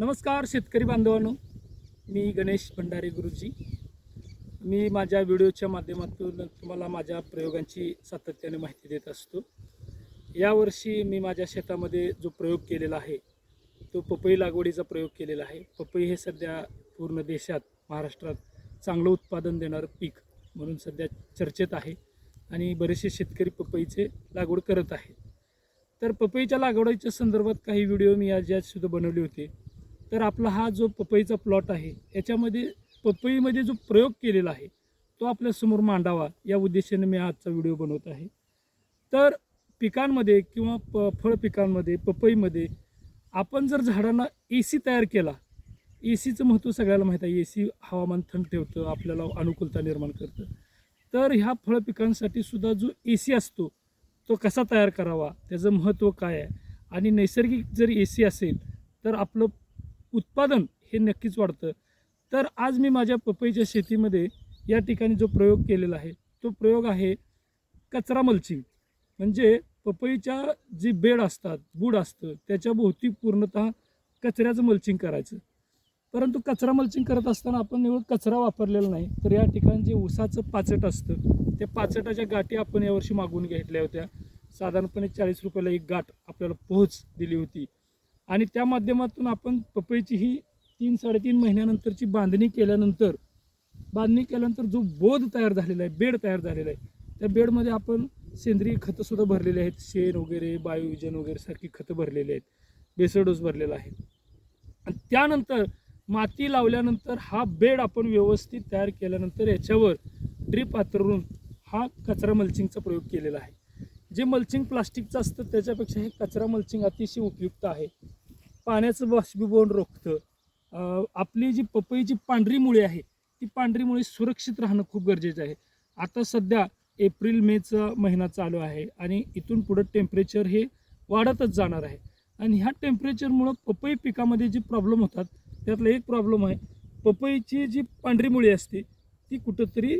नमस्कार शेतकरी बांधवांनो. मी गणेश भंडारे गुरुजी. मी माझ्या व्हिडिओच्या माध्यमातून तुम्हाला माझ्या प्रयोगांची सातत्याने माहिती देत असतो. यावर्षी मी माझ्या शेतामध्ये जो प्रयोग केलेला आहे तो पपई लागवडीचा प्रयोग केलेला आहे. पपई हे सध्या पूर्ण देशात महाराष्ट्रात चांगलं उत्पादन देणारं पीक म्हणून सध्या चर्चेत आहे आणि बरेचसे शेतकरी पपईचे लागवड करत आहेत. तर पपईच्या लागवडीच्या संदर्भात काही व्हिडिओ मी आज यातसुद्धा बनवले होते. तर आपला हा जो पपईचा प्लॉट आहे याच्यामध्ये पपईमध्ये जो प्रयोग केलेला आहे तो आपल्यासमोर मांडावा या उद्देशाने मी आजचा व्हिडिओ बनवत आहे. तर पिकांमध्ये किंवा प फळ पिकांमध्ये पपईमध्ये आपण जर झाडांना ए सी तयार केला ए सीचं महत्त्व सगळ्याला माहीत आहे. ए सी हवामान थंड ठेवतं आपल्याला अनुकूलता निर्माण करतं. तर ह्या फळ पिकांसाठी सुद्धा जो ए सी असतो तो कसा तयार करावा? त्याचं महत्त्व काय आहे? आणि नैसर्गिक जर ए सी असेल तर आपलं उत्पादन हे नक्कीच वाढतं. तर आज मी माझ्या पपईच्या शेतीमध्ये या ठिकाणी जो प्रयोग केलेला आहे तो प्रयोग आहे कचरा मल्चिंग. म्हणजे पपईच्या जी बेड असतात बूड असतं त्याच्या भोवती पूर्णतः कचऱ्याचं मल्चिंग करायचं. परंतु कचरा मल्चिंग करत असताना आपण निवड कचरा वापरलेला नाही तर या ठिकाणी जे ऊसाचं पाचट असतं त्या पाचटाच्या गाठी आपण यावर्षी मागून घेतल्या होत्या. साधारणपणे चाळीस रुपयाला एक गाठ आपल्याला पोहोच दिली होती. आणि त्या माध्यमातून आपण पपईची ही तीन साडेतीन महिन्यानंतरची बांधणी केल्यानंतर बांधणी केल्यानंतर जो बोध तयार झालेला आहे बेड तयार झालेला आहे त्या बेडमध्ये आपण सेंद्रिय खतंसुद्धा भरलेले आहेत. शेण वगैरे बायोविजन वगैरे सारखी खतं भरलेली आहेत. बेसडोस भरलेला आहे. आणि त्यानंतर माती लावल्यानंतर हा बेड आपण व्यवस्थित तयार केल्यानंतर याच्यावर ड्रीप आतरून हा कचरा मल्चिंगचा प्रयोग केलेला आहे. जे मल्चिंग प्लास्टिकचं असतं त्याच्यापेक्षा हे कचरा मल्चिंग अतिशय उपयुक्त आहे. पाण्याचं बाष्पीभवन रोखतं. आपली जी पपईची पांढरी मुळी आहे ती पांढरी मुळी सुरक्षित राहणं खूप गरजेचं आहे. आता सध्या एप्रिल मेचा महिना चालू आहे आणि इथून पुढं टेम्परेचर हे वाढतच जाणार आहे. आणि ह्या टेम्परेचरमुळं पपई पिकामध्ये जे प्रॉब्लेम होतात त्यातला एक प्रॉब्लेम आहे पपईची जी पांढरी मुळी असते ती कुठंतरी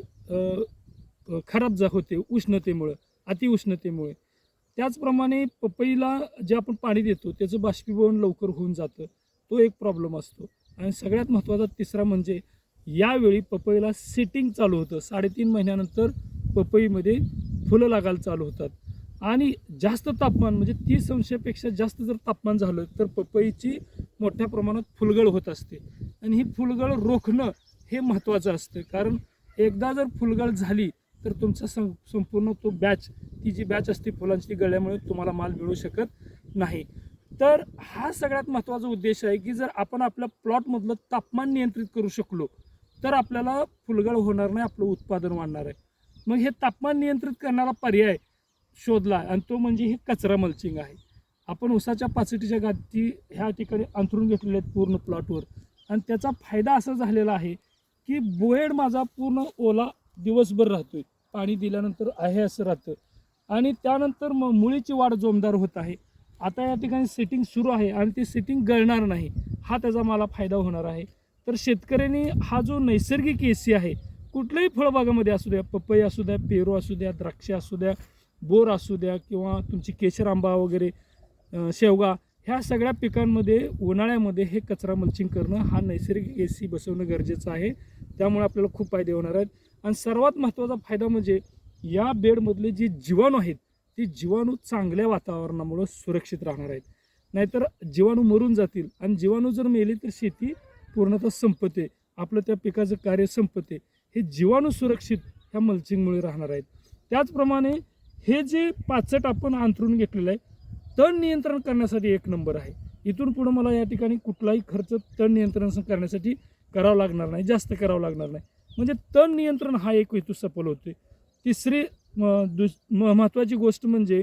खराब जा होते उष्णतेमुळं अतिउष्णतेमुळे. त्याचप्रमाणे पपईला जे आपण पाणी देतो त्याचं बाष्पीभवन लवकर होऊन जातं. तो एक प्रॉब्लेम असतो. आणि सगळ्यात महत्त्वाचा तिसरा म्हणजे यावेळी पपईला सेटिंग चालू होतं. साडेतीन महिन्यानंतर पपईमध्ये फुलं लागायला चालू होतात. आणि जास्त तापमान म्हणजे तीस अंशापेक्षा जास्त जर तापमान झालं तर पपईची मोठ्या प्रमाणात फुलगळ होत असते. आणि ही फुलगळ रोखणं हे महत्त्वाचं असतं. कारण एकदा जर फुलगळ झाली तर तुमचा सं संपूर्ण तो बॅच ती जी बॅच असते फुलांची ती गळल्यामुळे तुम्हाला माल मिळू शकत नाही. तर हा सगळ्यात महत्त्वाचा उद्देश आहे की जर आपण आपल्या प्लॉटमधलं तापमान नियंत्रित करू शकलो तर आपल्याला फुलगळ होणार नाही आपलं उत्पादन वाढणार आहे. मग हे तापमान नियंत्रित करणारा पर्याय शोधला आणि तो म्हणजे हे कचरा मल्चिंग आहे. आपण उसाच्या पाचटीच्या गाठी ह्या ठिकाणी अंथरून घेतलेल्या आहेत पूर्ण प्लॉटवर आणि त्याचा फायदा असा झालेला आहे की बोएड माझा पूर्ण ओला दिवसभर राहतोय. पाणी दिल्यानंतर आहे असं राहतं. आणि त्यानंतर मग मुळीची वाढ जोमदार होत आहे. आता या ठिकाणी सेटिंग सुरू आहे आणि ती सेटिंग गळणार नाही. हा त्याचा मला फायदा होणार आहे. तर शेतकऱ्यांनी हा जो नैसर्गिक एसी आहे कुठल्याही फळबागामध्ये असू द्या पपई असू द्या पेरू असू द्या द्राक्षे असू द्या बोर असू द्या किंवा तुमची केशर आंबा वगैरे शेवगा ह्या सगळ्या पिकांमध्ये उन्हाळ्यामध्ये हे कचरा मल्चिंग करणं हा नैसर्गिक ए सी बसवणं गरजेचं आहे. त्यामुळे आपल्याला खूप फायदे होणार आहेत. आणि सर्वात महत्त्वाचा फायदा म्हणजे या बेडमधले जे जीवाणू आहेत ते जीवाणू चांगल्या वातावरणामुळं सुरक्षित राहणार आहेत. नाहीतर जीवाणू मरून जातील आणि जीवाणू जर मेले तर शेती पूर्णतः संपते आपलं त्या पिकाचं कार्य संपते हे जीवाणू सुरक्षित ह्या मल्चिंगमुळे राहणार आहेत. त्याचप्रमाणे हे जे पाचट आपण अंथरून घेतलेलं आहे तण नियंत्रण करण्यासाठी एक नंबर आहे. इथून पुढं मला या ठिकाणी कुठलाही खर्च तण नियंत्रण करण्यासाठी करावं लागणार नाही जास्त करावं लागणार नाही. म्हणजे तण नियंत्रण हा एक हेतू सफल होते तिसरी म- दुस म- महत्त्वाची गोष्ट म्हणजे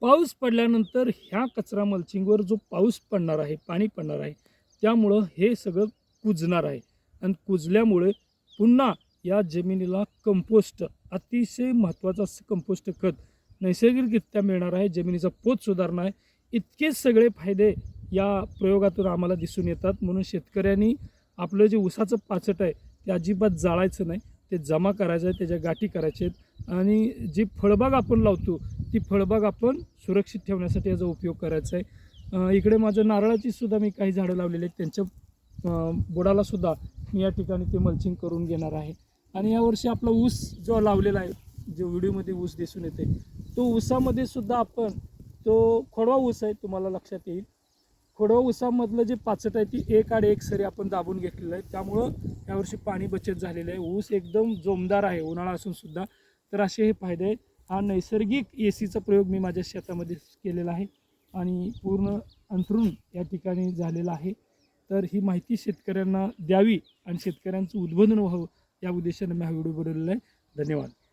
पाऊस पडल्यानंतर ह्या कचरा मल्चिंगवर जो पाऊस पडणार आहे पाणी पडणार आहे त्यामुळं हे सगळं कुजणार आहे. आणि कुजल्यामुळे पुन्हा या जमिनीला कंपोस्ट अतिशय महत्त्वाचं कंपोस्ट खत नैसर्गिकरित्या मिळणार आहे जमिनीचा पोत सुधारणार आहे. इतके सगळे फायदे या प्रयोगातून आम्हाला दिसून येतात. म्हणून शेतकऱ्यांनी आपलं जे ऊसाचं पाचट आहे ते अजिबात जाळायचं नाही. ते जमा करायचं आहे त्याच्या गाठी करायच्या आहेत. आणि जी फळबाग आपण लावतो ती फळबाग आपण सुरक्षित ठेवण्यासाठी याचा उपयोग करायचा आहे. इकडे माझं नारळाची सुद्धा मी काही झाडं लावलेली आहेत. त्यांच्या बुडालासुद्धा बुडाला सुद्धा मी या ठिकाणी ते मल्चिंग करून घेणार आहे. आणि यावर्षी आपला ऊस जो लावलेला आहे जो व्हिडिओमध्ये ऊस दिसून येते तो ऊसामध्ये सुद्धा आपण तो खोडवा ऊस आहे तुम्हाला लक्षात येईल. खोडवा ऊसामधलं जे पाचट आहे ती एक आड एक सरी आपण दाबून घेतलेलं आहे. त्यामुळं यावर्षी पाणी बचत झालेलं आहे. ऊस एकदम जोमदार आहे उन्हाळा असून सुद्धा. तर असे हे फायदे आहेत. हा नैसर्गिक ए सीचा प्रयोग मी माझ्या शेतामध्ये केलेला आहे आणि पूर्ण अंथरून या ठिकाणी झालेला आहे. तर ही माहिती शेतकऱ्यांना द्यावी आणि शेतकऱ्यांचं उद्बोधन व्हावं या उद्देशाने मी हा व्हिडिओ बनवलेला आहे. धन्यवाद.